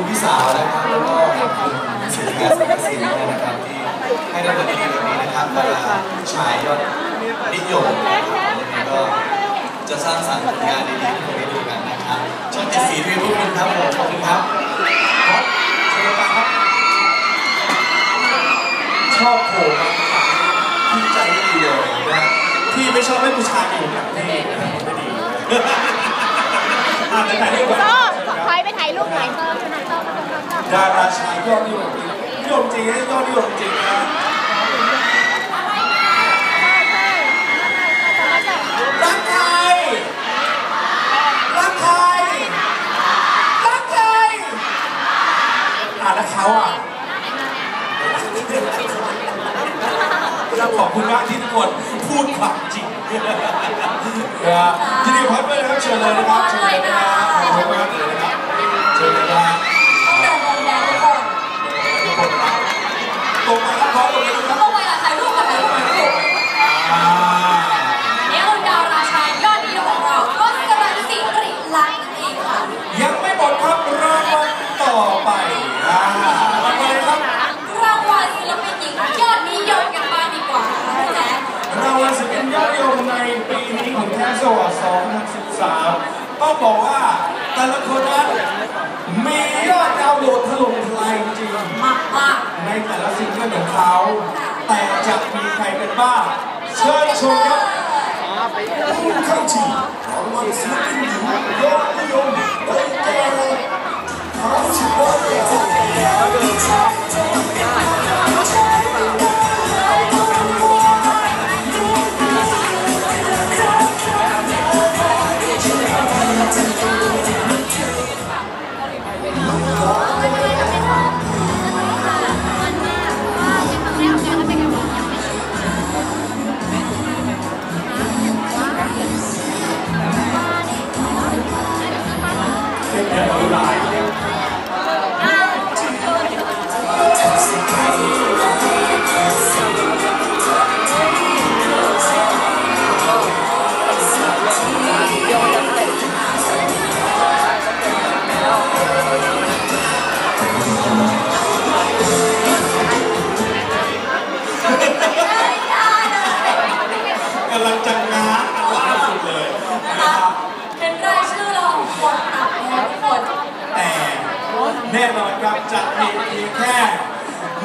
คุณพี่สาวนะครับแล้วก็ขอบคุณสินค้าสังกะสีนะครับที่ให้ได้บทดีๆแบบนี้นะครับดารายยอดนิยมนะครับยังไงก็จะสร้างสรรค์ผลงานดีๆให้คนได้ดูกันนะครับช่องเจ็ดสีด้วยพวกคุณครับผมขอบคุณครับครับเชิญครับชอบโผล่มาพี่ใจไม่ดีเลยนะพี่ไม่ชอบให้ผู้ชายอยู่หลังพี่นะครับไม่ดีอ่านไหนๆก่อนโซ่ ถ่ายรูปหน่อยเพิ่มนะโซ่มาตรงนั้นก่อนดาราชายยอดนิยมจริงนิยมจริงนะยอดนิยมจริงนะใช่ใช่ตรงนั้นก่อนรักใครรักใครรักใครอ่านแล้วเขาอะขอบคุณมากที่ทุกคนพูดความจริงนะฮะยินดีครัด้วยนะครับเชิญเลยนะครับเชิญเลยนะครับ นี้ของแคสโซ2013 ต้องบอกว่าแต่ละคนนั้นมียอดดาวน์โหลดถล่มทลายจริงมากมากๆในแต่ละซิงเกิลของเขา แต่จะมีใครเป็นบ้างเชิญชมครับผู้เข้าชิงรางวัลศิลปินหญิงยอดนิยม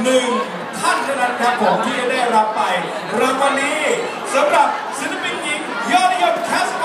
หนึ่งท่านเท่านั้นครับผมที่จะได้รับไปรางวัลนี้สำหรับศิลปินหญิงยอดนิยมแคสบ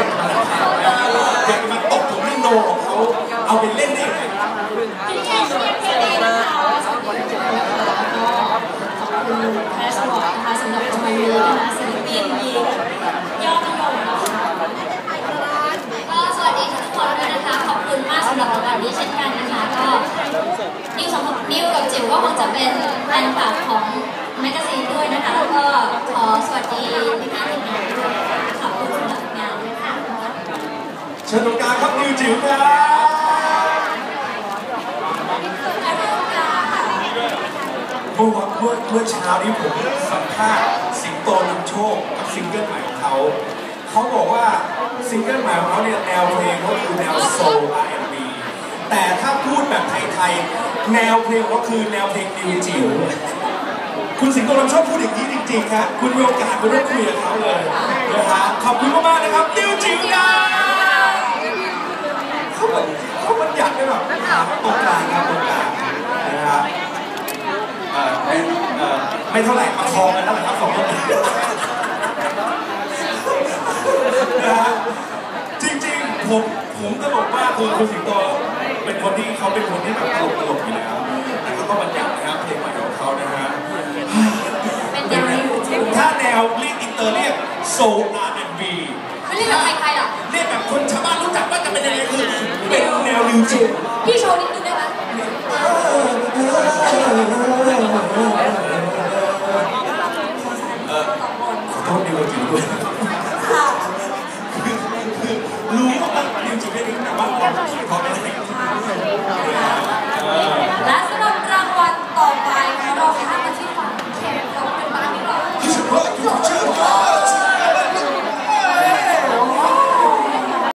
อยากจะมาตบผมให้โนของเขาเอาไปเล่นได้ยังไง ที่แค่เชียร์เพลงนะคะแคสบอร์ดนะคะสำหรับจอยยูนะคะศิลปินหญิงยอดนิยมนะคะก็สวัสดีทุกคนด้วยนะคะ ขอบคุณมากสำหรับรางวัลนี้เช่นกันนะคะ ก็นิวสองนิวกับจิ๋วก็คงจะเป็นแฟนคลับของแมกกาซีนด้วยนะคะ แล้วก็ขอสวัสดีพี่ๆทีมงานด้วยนะคะขอบคุณสำหรับงานด้วยค่ะ เชิญตรงกลางครับนิวจิ๋วครับเมื่อวันเมื่อเมื่อเช้านี้ผมสัมภาษณ์สิงโตนำโชคกับซิงเกิลใหม่ของเขาเขาบอกว่าซิงเกิลใหม่ของเขาเนี่ยแนวเพลงเขาคือแนวโซล R&B แต่ถ้าพูดแบบไทยๆแนวเพลงเขาคือแนวเพลงนิวจิ๋วคุณสิงโตนำโชคพูดอย่างนี้จริงๆครับคุณมีโอกาสคุณได้คุยกับเขาเลยนะครับขอบคุณมากๆนะครับนิวจิ๋วนะ เขาแบบเขามันอยากได้แบบหาตรงกลางครับตรงกลางนะครับเอ่อไม่เอ่อไม่เท่าไหร่ประคองกันเท่าไหร่ครับสองคนนะฮะจริงๆผมผมตลกมากคือคุณสิงโตเป็นคนที่เขาเป็นคนที่แบบตลกตลกอยู่แล้วแต่เขาก็บรรยัตินะครับเพลงใหม่ของเขานะฮะเป็นแนวนิวจิ๋วถ้าแนวเรียกอินเตอร์เรียก soul R&B ไม่เรียกแบบไทยๆหรอ กแบบคนชาวบ้านรู้จักว่าจะเป็นยังไงคือเป็นแนวนิวเจนพี่โชว์นิดนึงได้ไหม